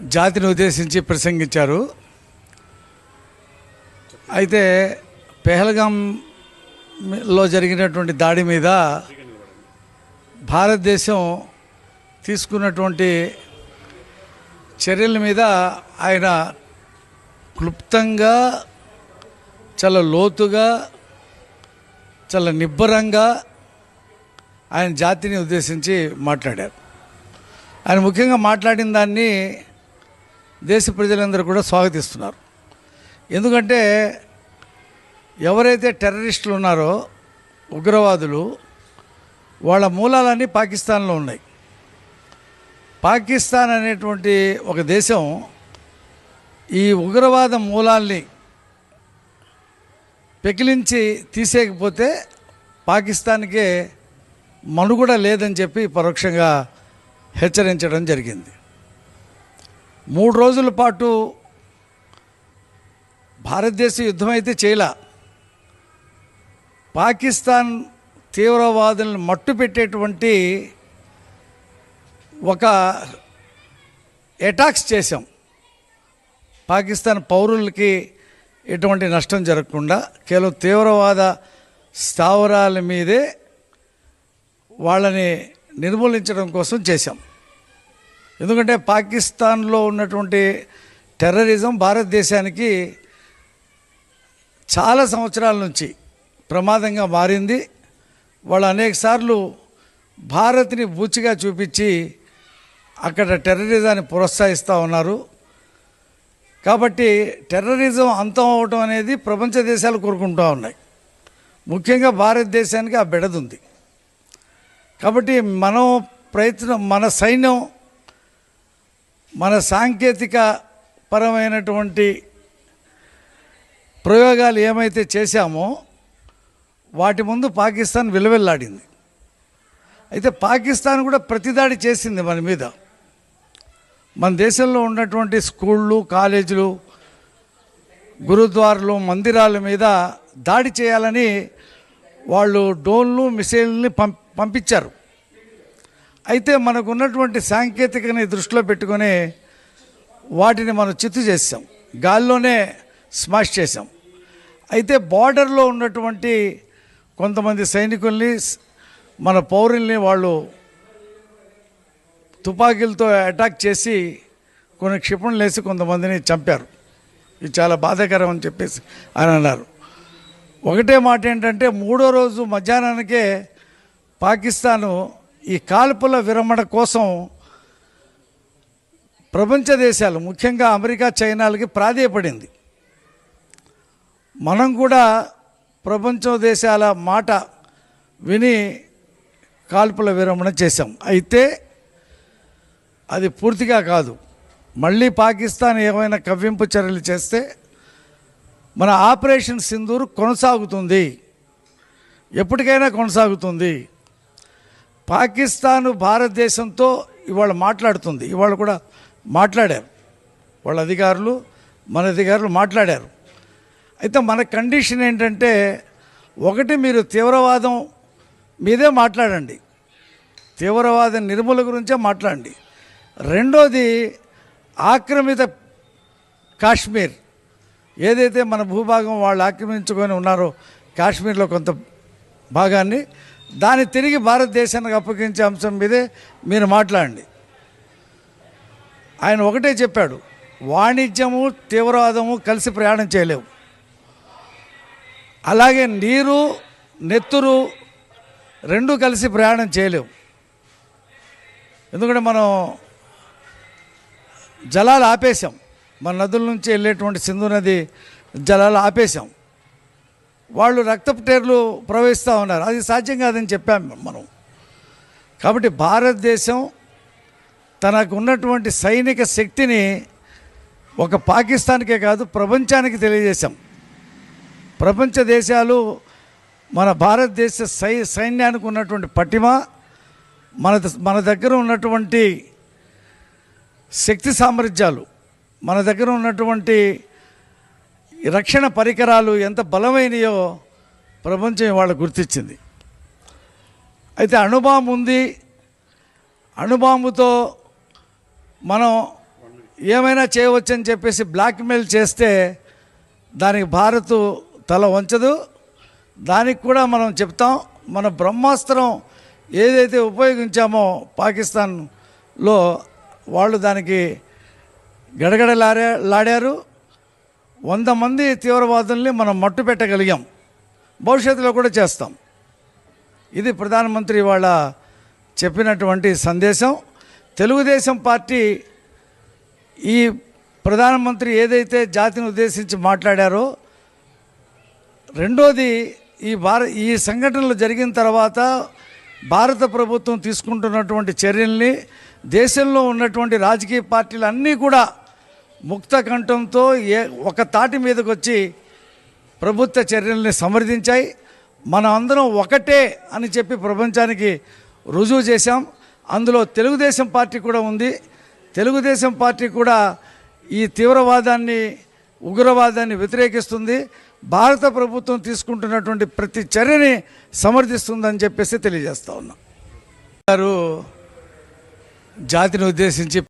జాతిని ఉద్దేశించి ప్రసంగించారు. అయితే పెహల్గాంలో జరిగినటువంటి దాడి మీద భారతదేశం తీసుకున్నటువంటి చర్యల మీద ఆయన క్లుప్తంగా చాలా లోతుగా చాలా నిబ్బరంగా ఆయన జాతిని ఉద్దేశించి మాట్లాడారు. ఆయన ముఖ్యంగా మాట్లాడిన దాన్ని దేశ ప్రజలందరూ కూడా స్వాగతిస్తున్నారు. ఎందుకంటే ఎవరైతే టెర్రరిస్టులు ఉన్నారో ఉగ్రవాదులు వాళ్ళ మూలాలన్నీ పాకిస్తాన్లో ఉన్నాయి. పాకిస్తాన్ అనేటువంటి ఒక దేశం ఈ ఉగ్రవాద మూలాల్ని పెకిలించి తీసేయకపోతే పాకిస్తాన్కే మనుగడ లేదని చెప్పి పరోక్షంగా హెచ్చరించడం జరిగింది. మూడు రోజుల పాటు భారతదేశ యుద్ధం అయితే చేయలే. పాకిస్తాన్ తీవ్రవాదులను మట్టు పెట్టేటువంటి ఒక అటాక్స్ చేశాం. పాకిస్తాన్ పౌరులకి ఎటువంటి నష్టం జరగకుండా కేవలం తీవ్రవాద స్థావరాల మీదే వాళ్ళని నిర్మూలించడం కోసం చేశాం. ఎందుకంటే పాకిస్తాన్లో ఉన్నటువంటి టెర్రరిజం భారతదేశానికి చాలా సంవత్సరాల నుంచి ప్రమాదంగా మారింది. వాళ్ళు అనేక సార్లు భారత్ని బూచిగా చూపించి అక్కడ టెర్రరిజాన్ని ప్రోత్సహిస్తూ ఉన్నారు. కాబట్టి టెర్రరిజం అంతం అవటం అనేది ప్రపంచ దేశాలు కోరుకుంటూ ఉన్నాయి. ముఖ్యంగా భారతదేశానికి ఆ బెడదుంది. కాబట్టి మనం ప్రయత్నం మన సైన్యం మన సాంకేతిక పరమైనటువంటి ప్రయోగాలు ఏమైతే చేశామో వాటి ముందు పాకిస్తాన్ విలువెల్లాడింది. అయితే పాకిస్తాన్ కూడా ప్రతిదాడి చేసింది మన మీద. మన దేశంలో ఉన్నటువంటి స్కూళ్ళు కాలేజీలు గురుద్వార్లు మందిరాల మీద దాడి చేయాలని వాళ్ళు డ్రోన్లు మిసైల్ని పం పంపించారు. అయితే మనకు ఉన్నటువంటి సాంకేతికని దృష్టిలో పెట్టుకొని వాటిని మనం చిత్తు చేసాం గాల్లోనే స్మాష్ చేసాం అయితే బార్డర్లో ఉన్నటువంటి కొంతమంది సైనికుల్ని మన పౌరుల్ని వాళ్ళు తుపాకీలతో అటాక్ చేసి కొన్ని క్షిపణులు వేసి కొంతమందిని చంపారు. ఇది చాలా బాధాకరం అని చెప్పేసి ఆయన అన్నారు. ఒకటే మాట ఏంటంటే మూడో రోజు మధ్యాహ్నానికే పాకిస్తాను ఈ కాల్పుల విరమణ కోసం ప్రపంచ దేశాలు ముఖ్యంగా అమెరికా చైనాలకి ప్రాధేయపడింది. మనం కూడా ప్రపంచ దేశాల మాట విని కాల్పుల విరమణ చేశాం. అయితే అది పూర్తిగా కాదు. మళ్ళీ పాకిస్తాన్ ఏమైనా కవ్వింపు చర్యలు చేస్తే మన ఆపరేషన్ సింధూర్ కొనసాగుతుంది. ఎప్పటికైనా కొనసాగుతుంది. పాకిస్తాన్ భారతదేశంతో ఇవాళ మాట్లాడుతుంది. ఇవాళ కూడా మాట్లాడారు. వాళ్ళ అధికారులు మన అధికారులు మాట్లాడారు. అయితే మన కండిషన్ ఏంటంటే ఒకటి మీరు తీవ్రవాదం మీదే మాట్లాడండి. తీవ్రవాద నిర్మూల గురించే మాట్లాడండి. రెండోది ఆక్రమిత కాశ్మీర్. ఏదైతే మన భూభాగం వాళ్ళు ఆక్రమించుకొని ఉన్నారో కాశ్మీర్లో కొంత భాగాన్ని దాన్ని తిరిగి భారతదేశానికి అప్పగించే అంశం మీదే మీరు మాట్లాడండి. ఆయన ఒకటే చెప్పాడు వాణిజ్యము తీవ్రవాదము కలిసి ప్రయాణం చేయలేవు. అలాగే నీరు నెత్తురు రెండు కలిసి ప్రయాణం చేయలేవు. ఎందుకంటే మనం జలాలు ఆపేశాం. మన నదుల నుంచి వెళ్ళేటువంటి సింధు నది జలాలు ఆపేశాం. వాళ్ళు రక్తపు టేర్లు ప్రవహిస్తూ ఉన్నారు. అది సాధ్యం కాదని చెప్పాము మనం. కాబట్టి భారతదేశం తనకు ఉన్నటువంటి సైనిక శక్తిని ఒక పాకిస్తాన్కే కాదు ప్రపంచానికి తెలియజేశాం. ప్రపంచ దేశాలు మన భారతదేశ సై సైన్యానికి ఉన్నటువంటి పటిమ మన మన దగ్గర ఉన్నటువంటి శక్తి సామర్థ్యాలు మన దగ్గర ఉన్నటువంటి రక్షణ పరికరాలు ఎంత బలమైనయో ప్రపంచం వాళ్ళు గుర్తించింది. అయితే అణుబాంబు ఉంది. అణుబాంబుతో మనం ఏమైనా చేయవచ్చని చెప్పేసి బ్లాక్మెయిల్ చేస్తే దానికి భారత్ తల వంచదు. దానికి కూడా మనం చెప్తాం. మన బ్రహ్మాస్త్రం ఏదైతే ఉపయోగించామో పాకిస్తాన్లో వాళ్ళు దానికి గడగడలాడే లాడారు. వంద మంది తీవ్రవాదుల్ని మనం మట్టు పెట్టగలిగాం. భవిష్యత్తులో కూడా చేస్తాం. ఇది ప్రధానమంత్రి వాళ్ళ చెప్పినటువంటి సందేశం. తెలుగుదేశం పార్టీ ఈ ప్రధానమంత్రి ఏదైతే జాతిని ఉద్దేశించి మాట్లాడారో రెండోది ఈ భార ఈ సంఘటనలు జరిగిన తర్వాత భారత ప్రభుత్వం తీసుకుంటున్నటువంటి చర్యల్ని దేశంలో ఉన్నటువంటి రాజకీయ పార్టీలు అన్నీ కూడా ముక్త కంఠంతో ఏ ఒక తాటి మీదకి వచ్చి ప్రభుత్వ చర్యల్ని సమర్థించాయి. మనం అందరం ఒకటే అని చెప్పి ప్రపంచానికి రుజువు చేశాం. అందులో తెలుగుదేశం పార్టీ కూడా ఉంది. తెలుగుదేశం పార్టీ కూడా ఈ తీవ్రవాదాన్ని ఉగ్రవాదాన్ని వ్యతిరేకిస్తుంది. భారత ప్రభుత్వం తీసుకుంటున్నటువంటి ప్రతి చర్యని సమర్థిస్తుందని చెప్పేసి తెలియజేస్తా ఉన్నాం. గారు జాతిని ఉద్దేశించి